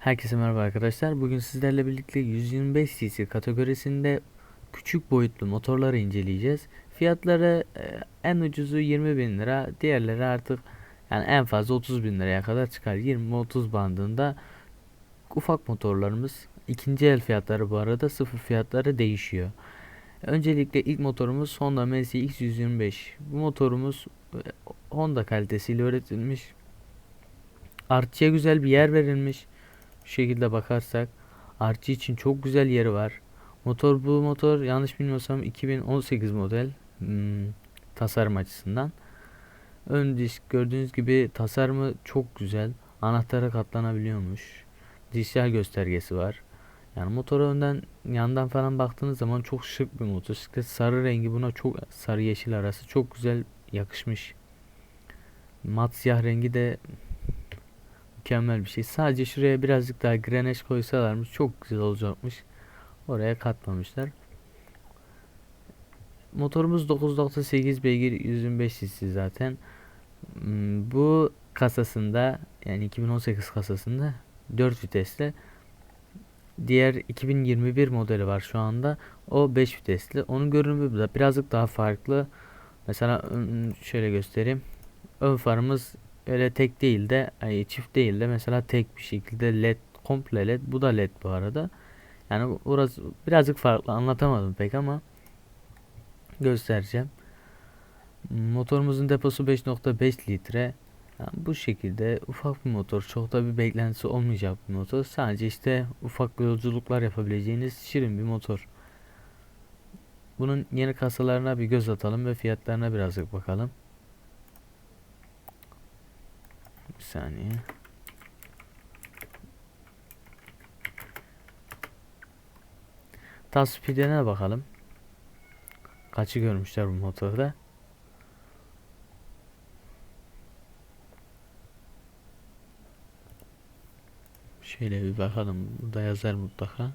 Herkese merhaba arkadaşlar. Bugün sizlerle birlikte 125 cc kategorisinde küçük boyutlu motorları inceleyeceğiz. Fiyatları e, en ucuzu 20 bin lira, diğerleri artık yani en fazla 30 bin liraya kadar çıkar. 20-30 bandında ufak motorlarımız. ikinci el fiyatları bu arada sıfır fiyatları değişiyor. Öncelikle ilk motorumuz Honda MSX 125. Bu motorumuz e, Honda kalitesiyle üretilmiş. Artçıya güzel bir yer verilmiş. Şekilde bakarsak artçı için çok güzel yeri var. Motor bu motor yanlış bilmiyorsam 2018 model hmm, tasarım açısından. Ön disk gördüğünüz gibi tasarımı çok güzel. Anahtarı katlanabiliyormuş. Dijital göstergesi var. Yani motora önden yandan falan baktığınız zaman çok şık bir motosiklet. Sarı rengi buna çok sarı yeşil arası çok güzel yakışmış. Mat siyah rengi de mükemmel bir şey. Sadece şuraya birazcık daha grenej koysalarmış çok güzel olacakmış. Oraya katmamışlar. Motorumuz 9.8 beygir 125 cc zaten. Hmm, Bu kasasında yani 2018 kasasında 4 vitesli. Diğer 2021 modeli var şu anda. O 5 vitesli. Onun görünümü de birazcık daha farklı. Mesela ım, şöyle göstereyim. Ön farımız öyle tek değil de ay, çift değil de mesela tek bir şekilde led komple led bu da led bu arada. Yani orası birazcık farklı anlatamadım pek ama göstereceğim. Motorumuzun deposu 5.5 litre. Yani bu şekilde ufak bir motor. Çok da bir beklentisi olmayacak bir motor. Sadece işte ufak yolculuklar yapabileceğiniz şirin bir motor. Bunun yeni kasalarına bir göz atalım ve fiyatlarına birazcık bakalım. Bir saniye. Speed'ine bakalım. Kaçı görmüşler bu motorda? Şöyle bir bakalım. Burada yazar mutlaka.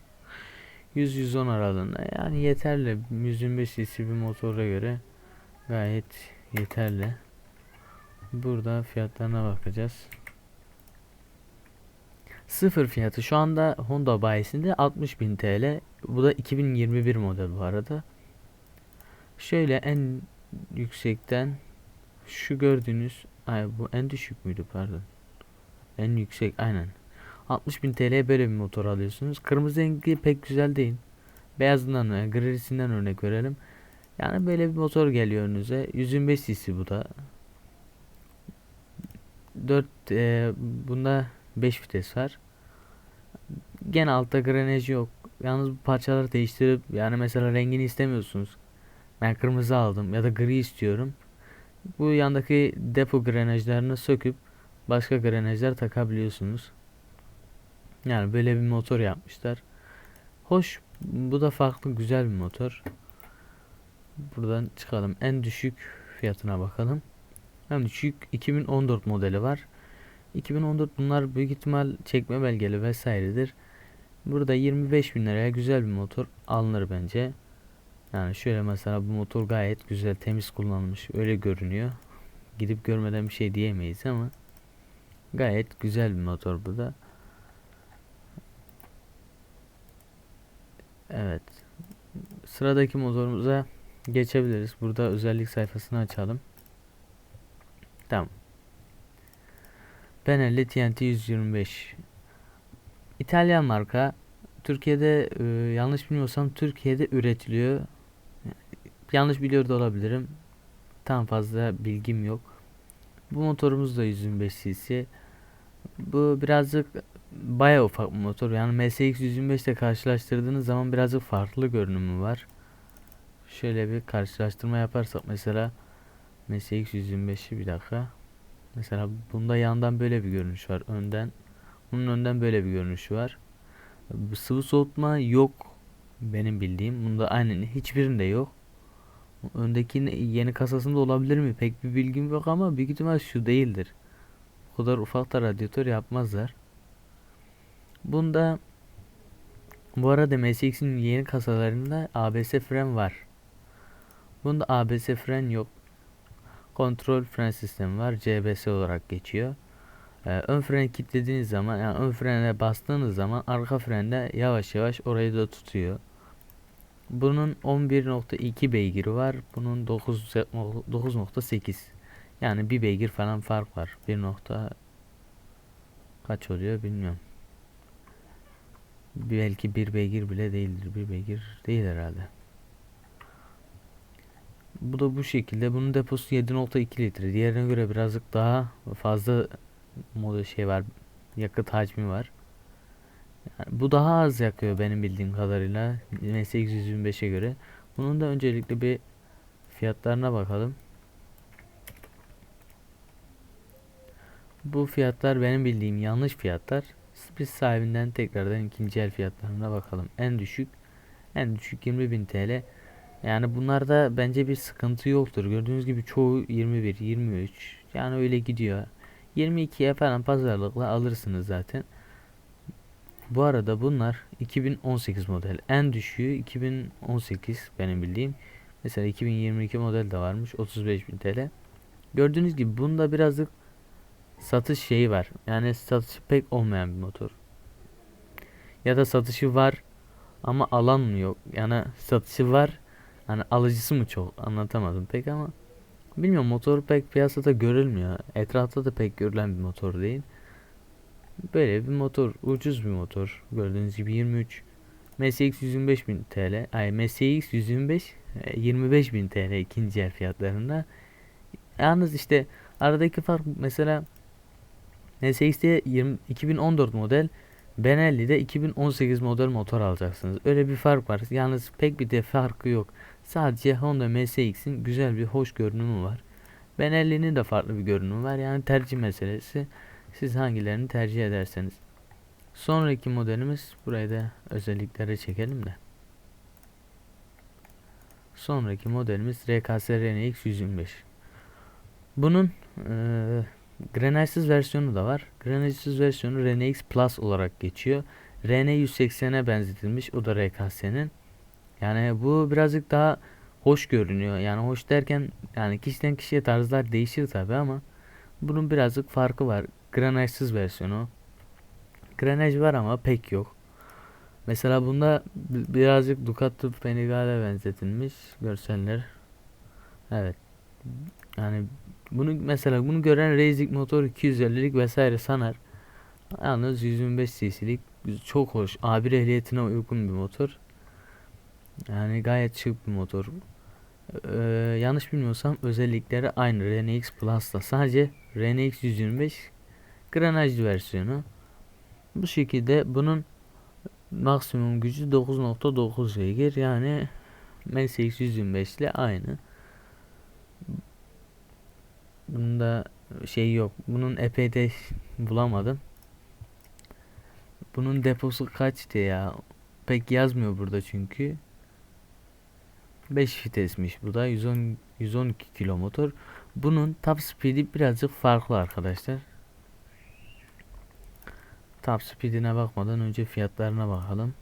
100-110 aralığında. Yani yeterli. 125 cc bir motora göre gayet yeterli. Burada fiyatlarına bakacağız. Sıfır fiyatı şu anda Honda bayisinde 60.000 TL. Bu da 2021 model bu arada. Şöyle en yüksekten şu gördüğünüz ay bu en düşük müydü pardon. En yüksek aynen. 60.000 TL'ye böyle bir motor alıyorsunuz. Kırmızı rengi pek güzel değil. Beyazından ve grisinden örnek verelim. Yani böyle bir motor geliyor önünüze. 125 cc bu da. 4 e, bunda 5 vites var. Gene altta grenaj yok. Yalnız bu parçaları değiştirip yani mesela rengini istemiyorsunuz. Ben kırmızı aldım ya da gri istiyorum. Bu yandaki depo grenajlarını söküp başka grenajlar takabiliyorsunuz. Yani böyle bir motor yapmışlar. Hoş bu da farklı güzel bir motor. Buradan çıkalım. En düşük fiyatına bakalım. En düşük 2014 modeli var. 2014 bunlar büyük ihtimal çekme belgeli vesairedir. Burada 25 bin liraya güzel bir motor alınır bence. Yani şöyle mesela bu motor gayet güzel temiz kullanılmış öyle görünüyor. Gidip görmeden bir şey diyemeyiz ama gayet güzel bir motor bu da. Evet. Sıradaki motorumuza geçebiliriz. Burada özellik sayfasını açalım. Tamam. Benelli TNT 125. İtalyan marka. Türkiye'de e, yanlış bilmiyorsam Türkiye'de üretiliyor. Yanlış biliyor da olabilirim. Tam fazla bilgim yok. Bu motorumuz da 125 cc. Bu birazcık baya ufak bir motor. Yani MSX 125 ile karşılaştırdığınız zaman birazcık farklı görünümü var. Şöyle bir karşılaştırma yaparsak mesela MSX 125'i bir dakika. Mesela bunda yandan böyle bir görünüş var. Önden bunun önden böyle bir görünüşü var. Sıvı soğutma yok benim bildiğim. Bunda aynen hiçbirinde yok. Öndeki yeni kasasında olabilir mi? Pek bir bilgim yok ama büyük ihtimal şu değildir. O kadar ufak da radyatör yapmazlar. Bunda bu arada MSX'in yeni kasalarında ABS fren var. Bunda ABS fren yok. Kontrol fren sistemi var. CBS olarak geçiyor. Ee, ön freni kilitlediğiniz zaman yani ön frene bastığınız zaman arka frende yavaş yavaş orayı da tutuyor. Bunun 11.2 beygiri var. Bunun 9 9.8. Yani bir beygir falan fark var. 1 nokta kaç oluyor bilmiyorum. Belki bir beygir bile değildir. Bir beygir değil herhalde. Bu da bu şekilde. Bunun deposu 7.2 litre. Diğerine göre birazcık daha fazla moda şey var. Yakıt hacmi var. Yani bu daha az yakıyor benim bildiğim kadarıyla. MS825'e göre. Bunun da öncelikle bir fiyatlarına bakalım. Bu fiyatlar benim bildiğim yanlış fiyatlar. Biz sahibinden tekrardan ikinci el fiyatlarına bakalım. En düşük en düşük 20.000 TL. Yani bunlarda bence bir sıkıntı yoktur. Gördüğünüz gibi çoğu 21, 23 yani öyle gidiyor. 22'ye falan pazarlıkla alırsınız zaten. Bu arada bunlar 2018 model. En düşüğü 2018 benim bildiğim. Mesela 2022 model de varmış 35.000 TL. Gördüğünüz gibi bunda birazcık satış şeyi var. Yani satışı pek olmayan bir motor. Ya da satışı var ama alan mı yok? Yani satışı var. Hani alıcısı mı çok? Anlatamadım pek ama bilmiyorum motor pek piyasada görülmüyor. Etrafta da pek görülen bir motor değil. Böyle bir motor, ucuz bir motor. Gördüğünüz gibi 23 MSX 125 bin TL. Ay MSX 125 25 bin TL ikinci el fiyatlarında. Yalnız işte aradaki fark mesela NSX'de 20, 2014 model Benelli'de 2018 model motor alacaksınız. Öyle bir fark var. Yalnız pek bir de farkı yok. Sadece Honda MSX'in güzel bir hoş görünümü var. Benelli'nin de farklı bir görünümü var. Yani tercih meselesi. Siz hangilerini tercih ederseniz. Sonraki modelimiz burayı da özelliklere çekelim de. Sonraki modelimiz RKS RNX 125. Bunun e, grenajsız versiyonu da var. Grenajsız versiyonu RNX Plus olarak geçiyor. RN 180'e benzetilmiş. O da RKS'nin. Yani bu birazcık daha hoş görünüyor. Yani hoş derken yani kişiden kişiye tarzlar değişir tabi ama bunun birazcık farkı var. Granajsız versiyonu. Granaj var ama pek yok. Mesela bunda birazcık Ducati Panigale benzetilmiş görseller. Evet. Yani bunu mesela bunu gören Racing motor 250'lik vesaire sanar. Yalnız 125 cc'lik çok hoş. A1 ehliyetine uygun bir motor. Yani gayet şık bir motor. Ee, yanlış bilmiyorsam özellikleri aynı RNX Plus'ta. Sadece RNX 125 granajlı versiyonu. Bu şekilde bunun maksimum gücü 9.9 beygir. Yani MSX 125 ile aynı. Bunda şey yok. Bunun epeyde bulamadım. Bunun deposu kaçtı ya? Pek yazmıyor burada çünkü. 5 vitesmiş bu da 110 112 kilo motor. Bunun top speed'i birazcık farklı arkadaşlar. Top speed'ine bakmadan önce fiyatlarına bakalım.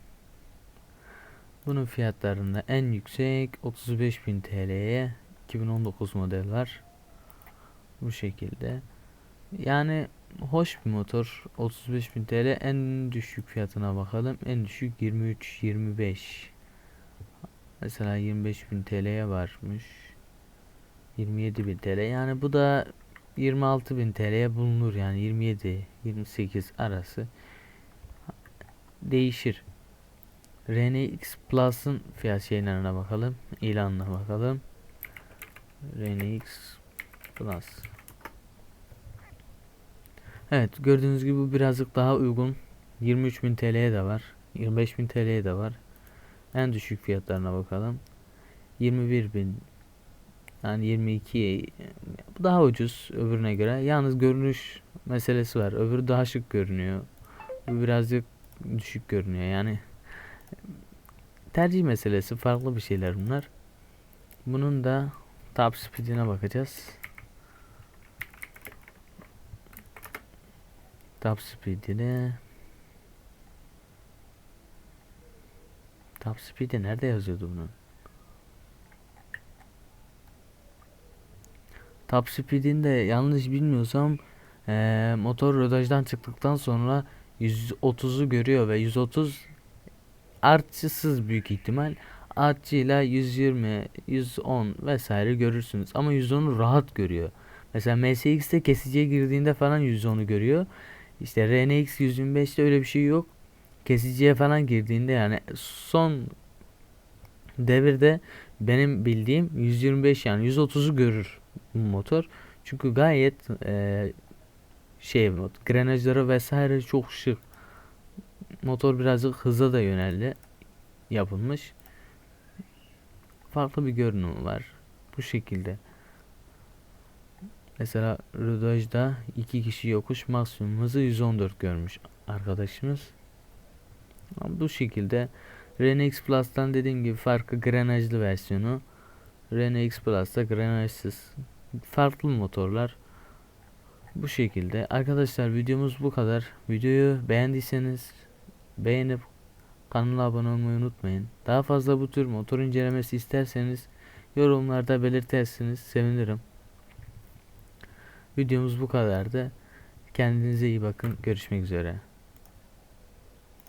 Bunun fiyatlarında en yüksek 35.000 TL'ye 2019 model var. Bu şekilde. Yani hoş bir motor. 35.000 TL en düşük fiyatına bakalım. En düşük 23 25. Mesela 25.000 TL'ye varmış. 27.000 TL. Yani bu da 26.000 TL'ye bulunur yani 27 28 arası değişir. RNX Plus'ın fiyat şeylerine bakalım. İlanına bakalım. RNX Plus. Evet gördüğünüz gibi bu birazcık daha uygun. 23.000 TL'ye de var. 25.000 TL'ye de var. En düşük fiyatlarına bakalım. 21.000 yani 22 bu daha ucuz öbürüne göre. Yalnız görünüş meselesi var. Öbürü daha şık görünüyor. Bu birazcık düşük görünüyor. Yani tercih meselesi farklı bir şeyler bunlar. Bunun da top speed'ine bakacağız. Top speed'ine Top speed'i nerede yazıyordu bunun? Top speed'in de yanlış bilmiyorsam Ee, motor rodajdan çıktıktan sonra 130'u görüyor ve 130 artçısız büyük ihtimal artçıyla 120, 110 vesaire görürsünüz ama 110'u rahat görüyor. Mesela MSX'te kesiciye girdiğinde falan 110'u görüyor. İşte RNX 125'te öyle bir şey yok. Kesiciye falan girdiğinde yani son devirde benim bildiğim 125 yani 130'u görür motor. Çünkü gayet eee şey grenajları vesaire çok şık. Motor birazcık hıza da yöneldi. Yapılmış. Farklı bir görünümü var. Bu şekilde. Mesela rodajda iki kişi yokuş maksimum hızı 114 görmüş arkadaşımız. Ama bu şekilde RNX Plus'tan dediğim gibi farkı grenajlı versiyonu. RNX Plus'ta grenajsız. Farklı motorlar. Bu şekilde. Arkadaşlar videomuz bu kadar. Videoyu beğendiyseniz beğenip kanala abone olmayı unutmayın. Daha fazla bu tür motor incelemesi isterseniz yorumlarda belirtersiniz. Sevinirim. Videomuz bu kadardı. Kendinize iyi bakın. Görüşmek üzere.